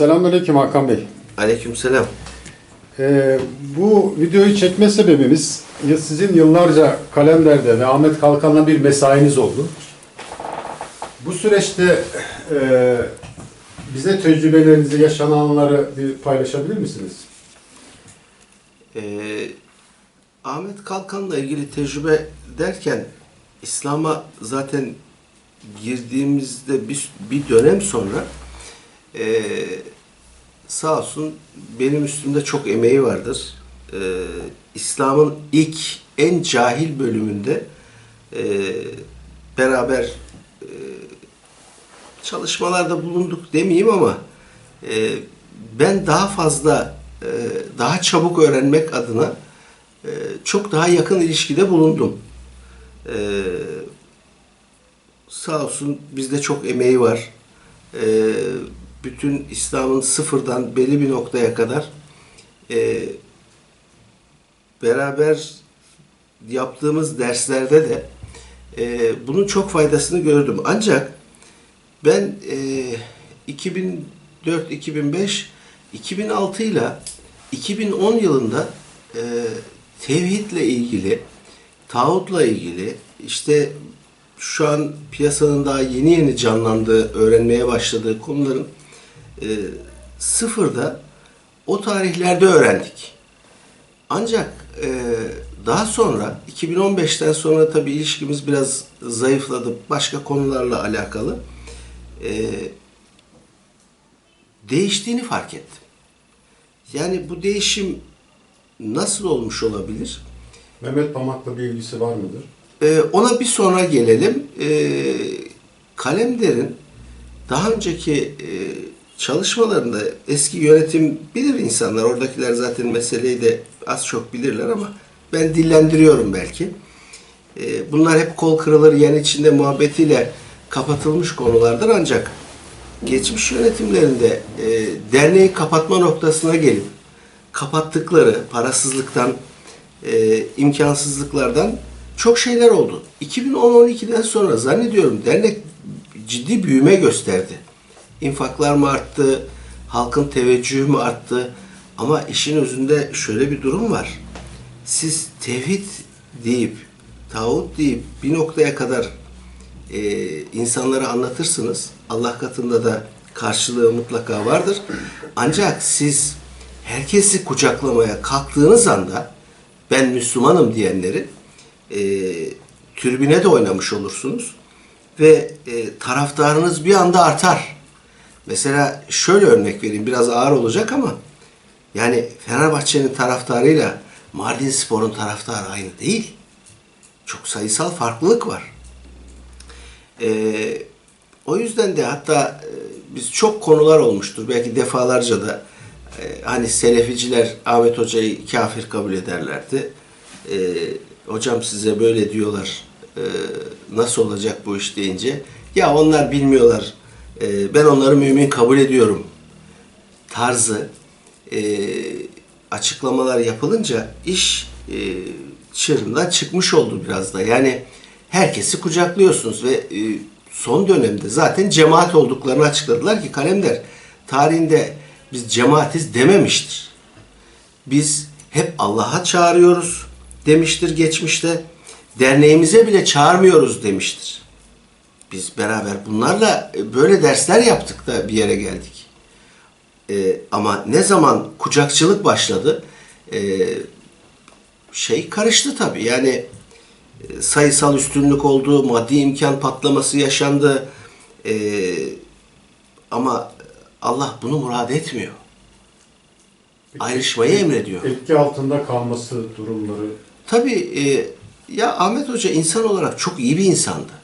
Selamünaleyküm Hakan Bey. Aleykümselam. Ee, bu videoyu çekme sebebimiz sizin yıllarca Kalemler'de ve Ahmet Kalkan'la bir mesainiz oldu. Bu süreçte e, bize tecrübelerinizi, yaşananları bir paylaşabilir misiniz? Ee, Ahmet Kalkan'la ilgili tecrübe derken İslam'a zaten girdiğimizde bir, bir dönem sonra ee, sağ olsun benim üstümde çok emeği vardır. Ee, İslam'ın ilk en cahil bölümünde ee, beraber ee, çalışmalarda bulunduk demeyeyim ama e, ben daha fazla e, daha çabuk öğrenmek adına e, çok daha yakın ilişkide bulundum. E, sağ olsun bizde çok emeği var. E, bütün İslam'ın sıfırdan belli bir noktaya kadar e, beraber yaptığımız derslerde de e, bunun çok faydasını gördüm. Ancak ben e, 2004, 2005, 2006 ile 2010 yılında e, tevhidle ilgili, tağutla ilgili, işte şu an piyasanın daha yeni yeni canlandığı, öğrenmeye başladığı konuların e, sıfırda o tarihlerde öğrendik. Ancak e, daha sonra 2015'ten sonra tabii ilişkimiz biraz zayıfladı başka konularla alakalı. E, değiştiğini fark ettim. Yani bu değişim nasıl olmuş olabilir? Mehmet Pamak'la bir ilgisi var mıdır? Ee, ona bir sonra gelelim. Ee, Kalemder'in daha önceki e, çalışmalarında eski yönetim bilir insanlar. Oradakiler zaten meseleyi de az çok bilirler ama ben dillendiriyorum belki. Ee, bunlar hep kol kırılır yen içinde muhabbetiyle kapatılmış konulardır ancak geçmiş yönetimlerinde e, derneği kapatma noktasına gelip kapattıkları parasızlıktan, e, imkansızlıklardan çok şeyler oldu. 2010-12'den sonra zannediyorum dernek ciddi büyüme gösterdi. İnfaklar mı arttı, halkın teveccühü mü arttı? Ama işin özünde şöyle bir durum var. Siz tevhid deyip, tağut deyip bir noktaya kadar e, insanlara anlatırsınız. Allah katında da karşılığı mutlaka vardır. Ancak siz herkesi kucaklamaya kalktığınız anda ben Müslümanım diyenleri e, türbüne de oynamış olursunuz ve e, taraftarınız bir anda artar. Mesela şöyle örnek vereyim biraz ağır olacak ama yani Fenerbahçe'nin taraftarıyla Mardin Spor'un taraftarı aynı değil. Çok sayısal farklılık var. Ee, o yüzden de hatta e, biz çok konular olmuştur. Belki defalarca da e, hani Seleficiler Ahmet Hoca'yı kafir kabul ederlerdi. E, hocam size böyle diyorlar. e, nasıl olacak bu iş deyince. Ya onlar bilmiyorlar. E, ben onları mümin kabul ediyorum. Tarzı e, açıklamalar yapılınca iş e, çığırından çıkmış oldu biraz da. Yani herkesi kucaklıyorsunuz ve e, son dönemde zaten cemaat olduklarını açıkladılar ki Kalemder tarihinde biz cemaatiz dememiştir. Biz hep Allah'a çağırıyoruz demiştir geçmişte. Derneğimize bile çağırmıyoruz demiştir. Biz beraber bunlarla e, böyle dersler yaptık da bir yere geldik. Ee, ama ne zaman kucakçılık başladı e, şey karıştı tabii. Yani e, sayısal üstünlük oldu, maddi imkan patlaması yaşandı. E, ama Allah bunu murad etmiyor. Ayrışmayı emrediyor. Etki altında kalması durumları. Tabii e, ya Ahmet Hoca insan olarak çok iyi bir insandı.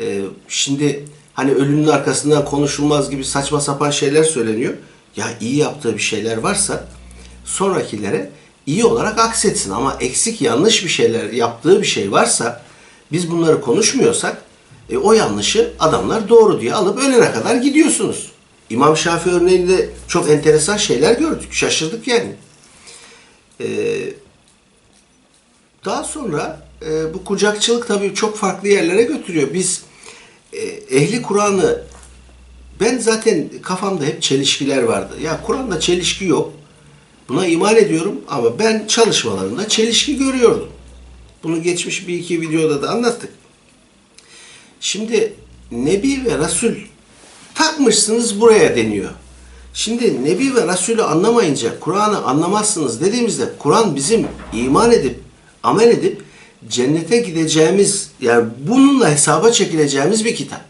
E, şimdi hani ölümün arkasından konuşulmaz gibi saçma sapan şeyler söyleniyor. Ya iyi yaptığı bir şeyler varsa sonrakilere iyi olarak aksetsin ama eksik yanlış bir şeyler yaptığı bir şey varsa biz bunları konuşmuyorsak e, o yanlışı adamlar doğru diye alıp ölene kadar gidiyorsunuz. İmam Şafii örneğinde çok enteresan şeyler gördük. Şaşırdık yani. Eee daha sonra e, bu kucakçılık tabii çok farklı yerlere götürüyor. Biz ehli Kur'an'ı ben zaten kafamda hep çelişkiler vardı. Ya Kur'an'da çelişki yok. Buna iman ediyorum ama ben çalışmalarımda çelişki görüyordum. Bunu geçmiş bir iki videoda da anlattık. Şimdi Nebi ve Resul takmışsınız buraya deniyor. Şimdi Nebi ve Resulü anlamayınca Kur'an'ı anlamazsınız dediğimizde Kur'an bizim iman edip amel edip cennete gideceğimiz yani bununla hesaba çekileceğimiz bir kitap.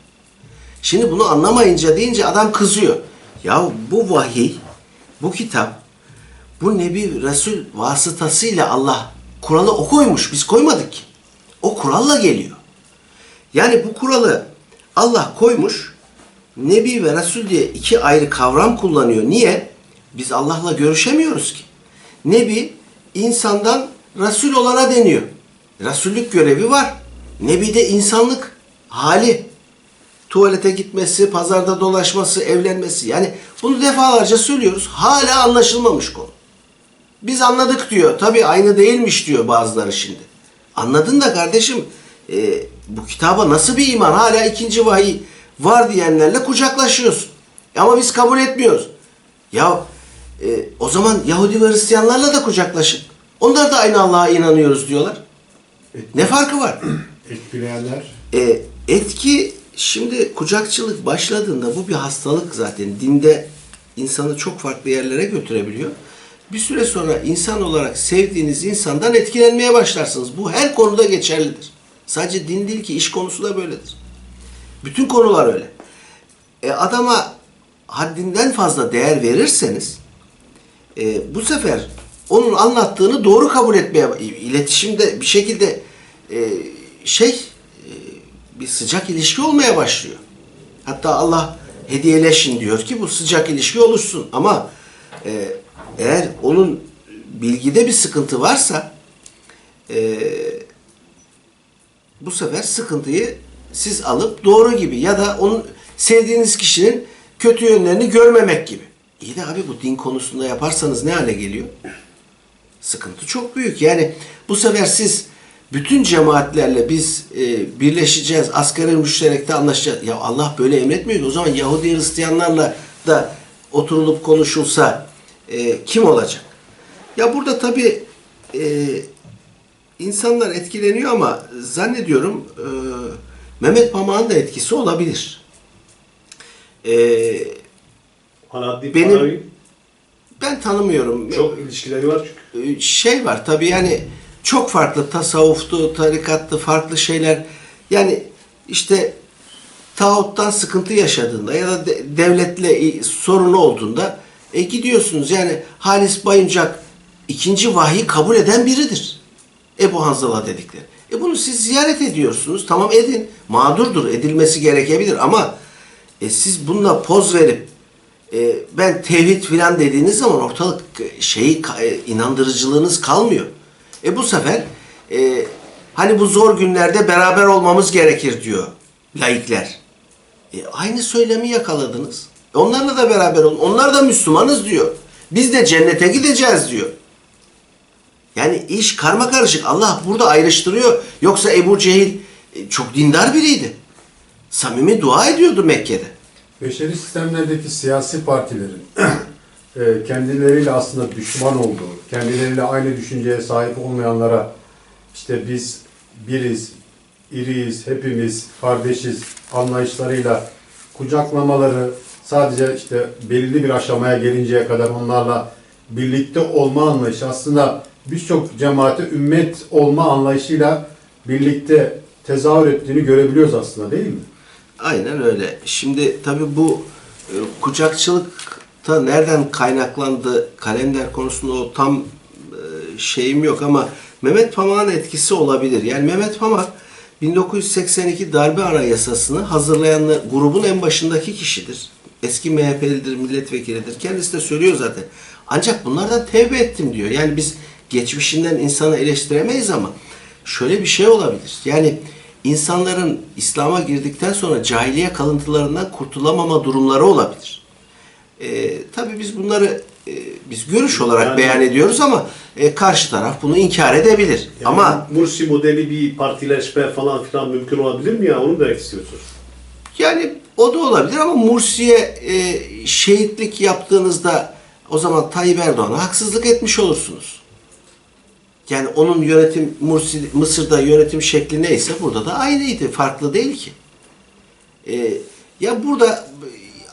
Şimdi bunu anlamayınca deyince adam kızıyor. Ya bu vahiy, bu kitap, bu Nebi Resul vasıtasıyla Allah kuralı o koymuş. Biz koymadık ki. O kuralla geliyor. Yani bu kuralı Allah koymuş. Nebi ve Resul diye iki ayrı kavram kullanıyor. Niye? Biz Allah'la görüşemiyoruz ki. Nebi insandan Resul olana deniyor. Resullük görevi var. Nebi de insanlık hali. Tuvalete gitmesi, pazarda dolaşması, evlenmesi. Yani bunu defalarca söylüyoruz. Hala anlaşılmamış konu. Biz anladık diyor. Tabii aynı değilmiş diyor bazıları şimdi. Anladın da kardeşim e, bu kitaba nasıl bir iman? Hala ikinci vahiy var diyenlerle kucaklaşıyorsun. Ama biz kabul etmiyoruz. Ya e, o zaman Yahudi ve Hristiyanlarla da kucaklaşın. Onlar da aynı Allah'a inanıyoruz diyorlar. Ne farkı var? Etkileyenler E, etki şimdi kucakçılık başladığında bu bir hastalık zaten. Dinde insanı çok farklı yerlere götürebiliyor. Bir süre sonra insan olarak sevdiğiniz insandan etkilenmeye başlarsınız. Bu her konuda geçerlidir. Sadece din değil ki iş konusu da böyledir. Bütün konular öyle. E, adama haddinden fazla değer verirseniz e, bu sefer onun anlattığını doğru kabul etmeye iletişimde bir şekilde e, şey e, bir sıcak ilişki olmaya başlıyor. Hatta Allah hediyeleşin diyor ki bu sıcak ilişki oluşsun. Ama e, eğer onun bilgide bir sıkıntı varsa e, bu sefer sıkıntıyı siz alıp doğru gibi ya da onun sevdiğiniz kişinin kötü yönlerini görmemek gibi. İyi de abi bu din konusunda yaparsanız ne hale geliyor? Sıkıntı çok büyük. Yani bu sefer siz bütün cemaatlerle biz e, birleşeceğiz, asgari müşterekte anlaşacağız. Ya Allah böyle emretmiyor. O zaman Yahudi Hristiyanlarla da oturulup konuşulsa e, kim olacak? Ya burada tabii e, insanlar etkileniyor ama zannediyorum e, Mehmet Pamak'ın da etkisi olabilir. E, Benim- ben tanımıyorum. çok ilişkileri var çünkü. Ee, şey var tabii yani çok farklı tasavvuftu, tarikattı, farklı şeyler. Yani işte tağuttan sıkıntı yaşadığında ya da de- devletle sorunu olduğunda e, gidiyorsunuz. Yani Halis Bayıncak ikinci vahiy kabul eden biridir. Ebu Hanzala dedikleri. E bunu siz ziyaret ediyorsunuz. Tamam edin. Mağdurdur. Edilmesi gerekebilir ama e, siz bununla poz verip e, ben tevhid filan dediğiniz zaman ortalık e, şeyi e, inandırıcılığınız kalmıyor. E bu sefer e, hani bu zor günlerde beraber olmamız gerekir diyor laikler. E, aynı söylemi yakaladınız. E, onlarla da beraber olun. Onlar da Müslümanız diyor. Biz de cennete gideceğiz diyor. Yani iş karma karışık. Allah burada ayrıştırıyor. Yoksa Ebu Cehil e, çok dindar biriydi. Samimi dua ediyordu Mekke'de. beşeri sistemlerdeki siyasi partilerin e, kendileriyle aslında düşman olduğu, kendileriyle aynı düşünceye sahip olmayanlara işte biz biriz, iriyiz, hepimiz kardeşiz anlayışlarıyla kucaklamaları sadece işte belirli bir aşamaya gelinceye kadar onlarla birlikte olma anlayışı aslında birçok cemaate ümmet olma anlayışıyla birlikte tezahür ettiğini görebiliyoruz aslında değil mi? Aynen öyle. Şimdi tabii bu e, kucakçılıkta nereden kaynaklandı kalender konusunda o tam e, şeyim yok ama Mehmet Pamak'ın etkisi olabilir. Yani Mehmet Pamak 1982 darbe anayasasını hazırlayan grubun en başındaki kişidir. Eski MHP'lidir, milletvekilidir. Kendisi de söylüyor zaten. Ancak bunlardan tevbe ettim diyor. Yani biz geçmişinden insanı eleştiremeyiz ama şöyle bir şey olabilir. Yani insanların İslam'a girdikten sonra cahiliye kalıntılarından kurtulamama durumları olabilir. Ee, tabii biz bunları e, biz görüş olarak Yani- beyan ediyoruz ama e, karşı taraf bunu inkar edebilir. Yani ama Mursi modeli bir partileşme falan filan mümkün olabilir mi ya? Onu da istiyorsun. Yani o da olabilir ama Mursi'ye e, şehitlik yaptığınızda o zaman Tayyip Erdoğan'a haksızlık etmiş olursunuz. Yani onun yönetim Mursi Mısır'da yönetim şekli neyse burada da aynıydı. Farklı değil ki. E, ya burada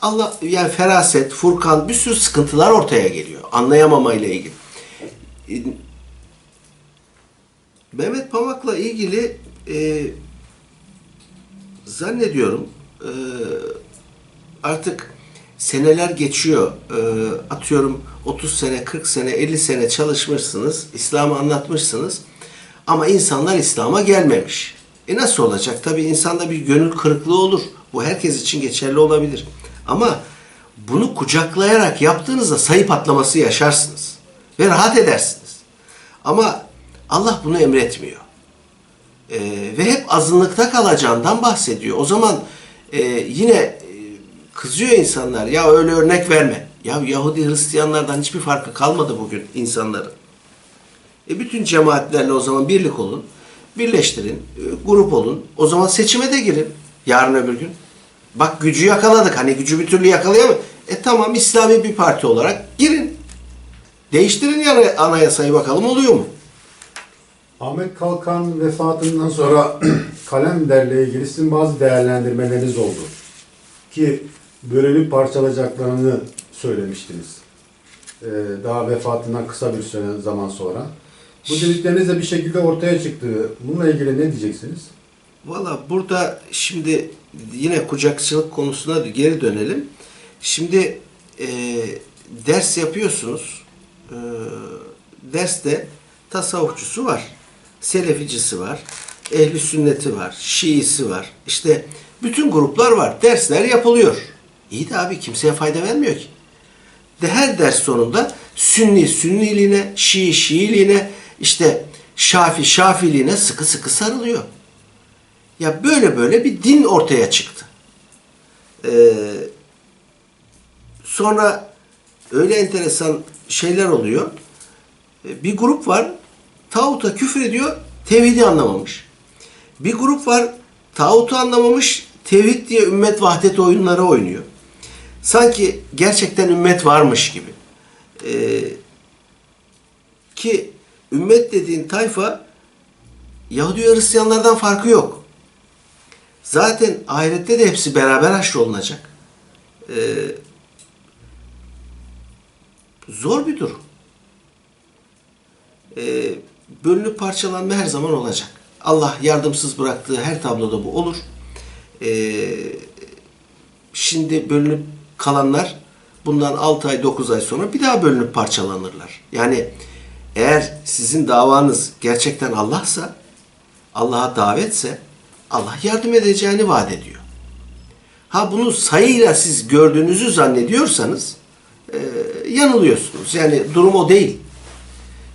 Allah yani feraset, Furkan bir sürü sıkıntılar ortaya geliyor. Anlayamama ile ilgili. E, Mehmet Pamak'la ilgili e, zannediyorum e, artık seneler geçiyor. E, atıyorum 30 sene, 40 sene, 50 sene çalışmışsınız, İslam'ı anlatmışsınız ama insanlar İslam'a gelmemiş. E nasıl olacak? Tabii insanda bir gönül kırıklığı olur. Bu herkes için geçerli olabilir. Ama bunu kucaklayarak yaptığınızda sayı patlaması yaşarsınız. Ve rahat edersiniz. Ama Allah bunu emretmiyor. Ee, ve hep azınlıkta kalacağından bahsediyor. O zaman e, yine e, kızıyor insanlar. Ya öyle örnek verme. Ya Yahudi Hristiyanlardan hiçbir farkı kalmadı bugün insanların. E bütün cemaatlerle o zaman birlik olun. Birleştirin. e, grup olun. O zaman seçime de girin. Yarın öbür gün. Bak gücü yakaladık. Hani gücü bir türlü yakalayamıyor. E tamam İslami bir parti olarak girin. Değiştirin yani anayasayı bakalım oluyor mu? Ahmet Kalkan vefatından sonra kalemlerle ilgili sizin bazı değerlendirmeleriniz oldu. Ki bölünüp parçalayacaklarını söylemiştiniz. Ee, daha vefatından kısa bir süre zaman sonra. Bu dedikleriniz de bir şekilde ortaya çıktı. Bununla ilgili ne diyeceksiniz? Valla burada şimdi yine kucakçılık konusuna geri dönelim. Şimdi e, ders yapıyorsunuz. E, derste tasavvufçusu var. Seleficisi var. Ehli sünneti var. Şiisi var. İşte bütün gruplar var. Dersler yapılıyor. İyi de abi kimseye fayda vermiyor ki. De her ders sonunda Sünni Sünniliğine, Şii Şiiliğine, işte Şafi Şafiliğine sıkı sıkı sarılıyor. Ya böyle böyle bir din ortaya çıktı. Ee, sonra öyle enteresan şeyler oluyor. Ee, Bir grup var, tağuta küfür ediyor, tevhidi anlamamış. Bir grup var, tağutu anlamamış, tevhid diye ümmet vahdet oyunları oynuyor. Sanki gerçekten ümmet varmış gibi. Ee, ki ümmet dediğin tayfa Yahudi Hristiyanlardan farkı yok. Zaten ahirette de hepsi beraber haşrolunacak. Ee, zor bir durum. Ee, bölünüp parçalanma her zaman olacak. Allah yardımsız bıraktığı her tabloda bu olur. Ee, şimdi bölünüp kalanlar bundan 6 ay 9 ay sonra bir daha bölünüp parçalanırlar. Yani eğer sizin davanız gerçekten Allah'sa Allah'a davetse Allah yardım edeceğini vaat ediyor. Ha bunu sayıyla siz gördüğünüzü zannediyorsanız e, yanılıyorsunuz. Yani durum o değil.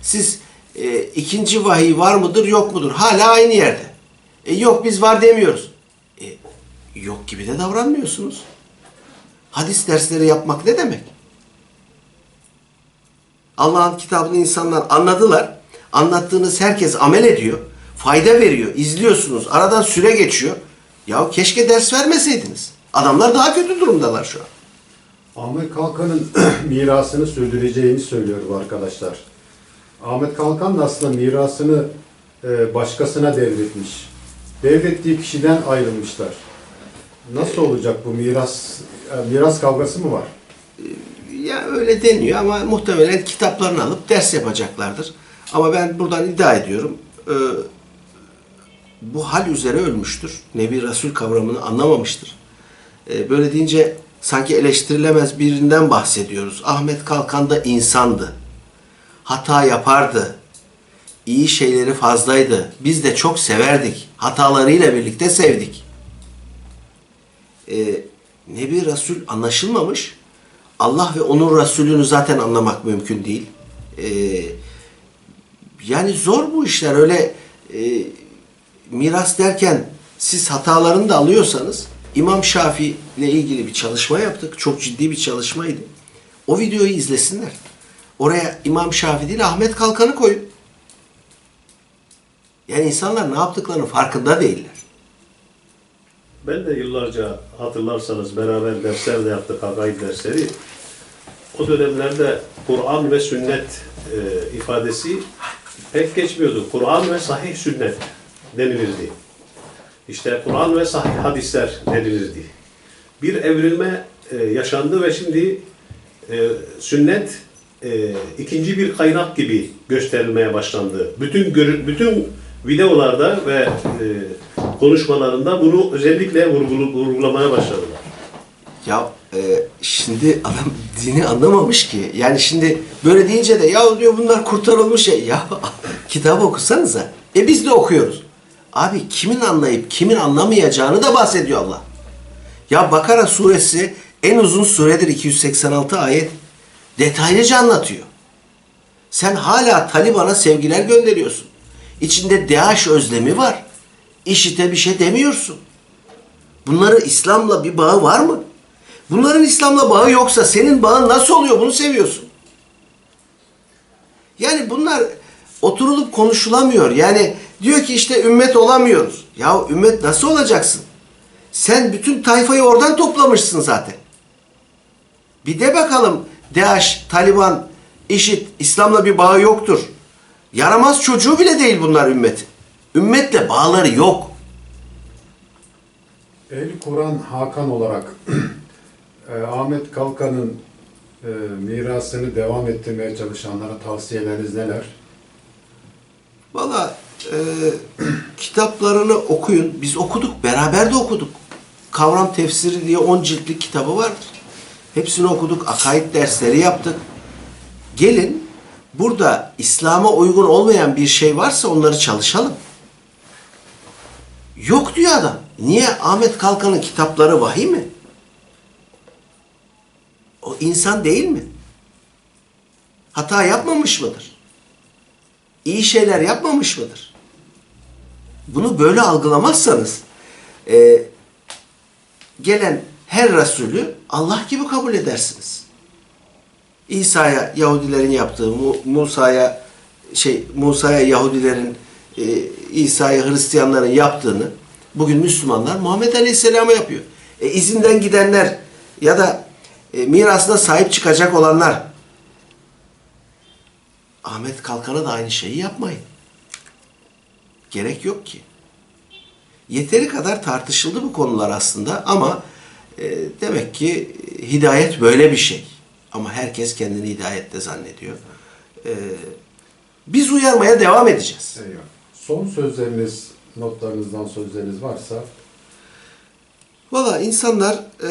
Siz e, ikinci vahiy var mıdır yok mudur? Hala aynı yerde. E, yok biz var demiyoruz. E, yok gibi de davranmıyorsunuz. Hadis dersleri yapmak ne demek? Allah'ın kitabını insanlar anladılar. Anlattığınız herkes amel ediyor. Fayda veriyor. izliyorsunuz. Aradan süre geçiyor. Ya keşke ders vermeseydiniz. Adamlar daha kötü durumdalar şu an. Ahmet Kalkan'ın mirasını sürdüreceğini söylüyor bu arkadaşlar. Ahmet Kalkan da aslında mirasını e, başkasına devretmiş. Devrettiği kişiden ayrılmışlar. Nasıl olacak bu miras? e, Miras kavgası mı var? Ya öyle deniyor ama muhtemelen kitaplarını alıp ders yapacaklardır. Ama ben buradan iddia ediyorum. Bu hal üzere ölmüştür. Nebi Resul kavramını anlamamıştır. E, böyle deyince sanki eleştirilemez birinden bahsediyoruz. Ahmet Kalkan da insandı. Hata yapardı. İyi şeyleri fazlaydı. Biz de çok severdik. Hatalarıyla birlikte sevdik. E, Nebi Resul anlaşılmamış. Allah ve onun Resulünü zaten anlamak mümkün değil. E, yani zor bu işler. Öyle e, miras derken siz hatalarını da alıyorsanız İmam Şafii ile ilgili bir çalışma yaptık. Çok ciddi bir çalışmaydı. O videoyu izlesinler. Oraya İmam Şafii değil Ahmet Kalkan'ı koyun. Yani insanlar ne yaptıklarının farkında değiller. Ben de yıllarca hatırlarsanız beraber dersler de yaptık, akaid dersleri. O dönemlerde Kur'an ve sünnet e, ifadesi pek geçmiyordu. Kur'an ve sahih sünnet denilirdi. İşte Kur'an ve sahih hadisler denilirdi. Bir evrilme e, yaşandı ve şimdi e, sünnet e, ikinci bir kaynak gibi gösterilmeye başlandı. Bütün görü- bütün videolarda ve e, konuşmalarında bunu özellikle vurgulu- vurgulamaya başladılar. Ya e, şimdi adam dini anlamamış ki. Yani şimdi böyle deyince de ya diyor bunlar kurtarılmış ya. Ya kitabı okusanıza. E biz de okuyoruz. Abi kimin anlayıp kimin anlamayacağını da bahsediyor Allah. Ya Bakara suresi en uzun suredir 286 ayet. Detaylıca anlatıyor. Sen hala Taliban'a sevgiler gönderiyorsun. İçinde DAEŞ özlemi var. İşite bir şey demiyorsun. Bunların İslam'la bir bağı var mı? Bunların İslam'la bağı yoksa senin bağın nasıl oluyor bunu seviyorsun? Yani bunlar oturulup konuşulamıyor. Yani diyor ki işte ümmet olamıyoruz. Ya ümmet nasıl olacaksın? Sen bütün tayfayı oradan toplamışsın zaten. Bir de bakalım DAEŞ, Taliban, IŞİD, İslam'la bir bağı yoktur. Yaramaz çocuğu bile değil bunlar ümmet. Ümmetle bağları yok. Ehli Kur'an Hakan olarak e, Ahmet Kalkan'ın e, mirasını devam ettirmeye çalışanlara tavsiyeleriniz neler? Valla e, kitaplarını okuyun. Biz okuduk, beraber de okuduk. Kavram tefsiri diye 10 ciltlik kitabı vardır. Hepsini okuduk, akaid dersleri yaptık. Gelin burada İslam'a uygun olmayan bir şey varsa onları çalışalım. Yok diyor adam. Niye Ahmet Kalkan'ın kitapları vahiy mi? O insan değil mi? Hata yapmamış mıdır? iyi şeyler yapmamış mıdır? Bunu böyle algılamazsanız e, gelen her Resulü Allah gibi kabul edersiniz. İsa'ya Yahudilerin yaptığı, Mu- Musa'ya şey Musa'ya Yahudilerin, e, İsa'ya Hristiyanların yaptığını bugün Müslümanlar Muhammed Aleyhisselam'a yapıyor. E, izinden gidenler ya da e, mirasına sahip çıkacak olanlar Ahmet Kalkan'a da aynı şeyi yapmayın. Gerek yok ki. Yeteri kadar tartışıldı bu konular aslında ama e, demek ki hidayet böyle bir şey. Ama herkes kendini hidayette zannediyor. E, biz uyarmaya devam edeceğiz. Eyvallah. Son sözleriniz, notlarınızdan sözleriniz varsa Valla insanlar e,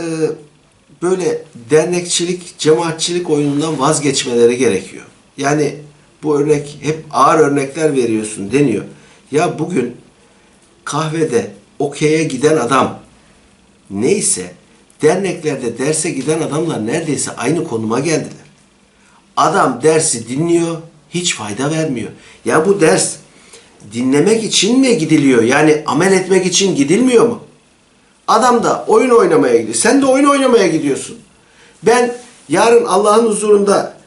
böyle dernekçilik, cemaatçilik oyunundan vazgeçmeleri gerekiyor. Yani bu örnek hep ağır örnekler veriyorsun deniyor. Ya bugün kahvede okey'e giden adam neyse derneklerde derse giden adamlar neredeyse aynı konuma geldiler. Adam dersi dinliyor, hiç fayda vermiyor. Ya bu ders dinlemek için mi gidiliyor? Yani amel etmek için gidilmiyor mu? Adam da oyun oynamaya gidiyor. Sen de oyun oynamaya gidiyorsun. Ben yarın Allah'ın huzurunda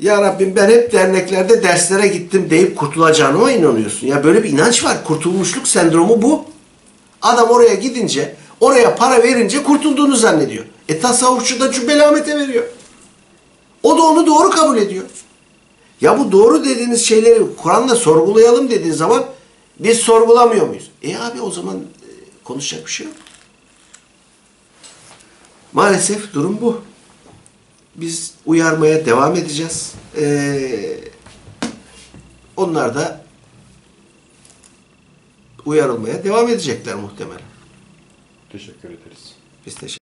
ya Rabbim ben hep derneklerde derslere gittim deyip kurtulacağına mı inanıyorsun? Ya böyle bir inanç var. Kurtulmuşluk sendromu bu. Adam oraya gidince, oraya para verince kurtulduğunu zannediyor. E tasavvufçu da Cübbeli Ahmet'e veriyor. O da onu doğru kabul ediyor. Ya bu doğru dediğiniz şeyleri Kur'an'da sorgulayalım dediğin zaman biz sorgulamıyor muyuz? E abi o zaman e, konuşacak bir şey yok. Maalesef durum bu. Biz uyarmaya devam edeceğiz. Ee, onlar da uyarılmaya devam edecekler muhtemelen. teşekkür ederiz. Biz teşekkür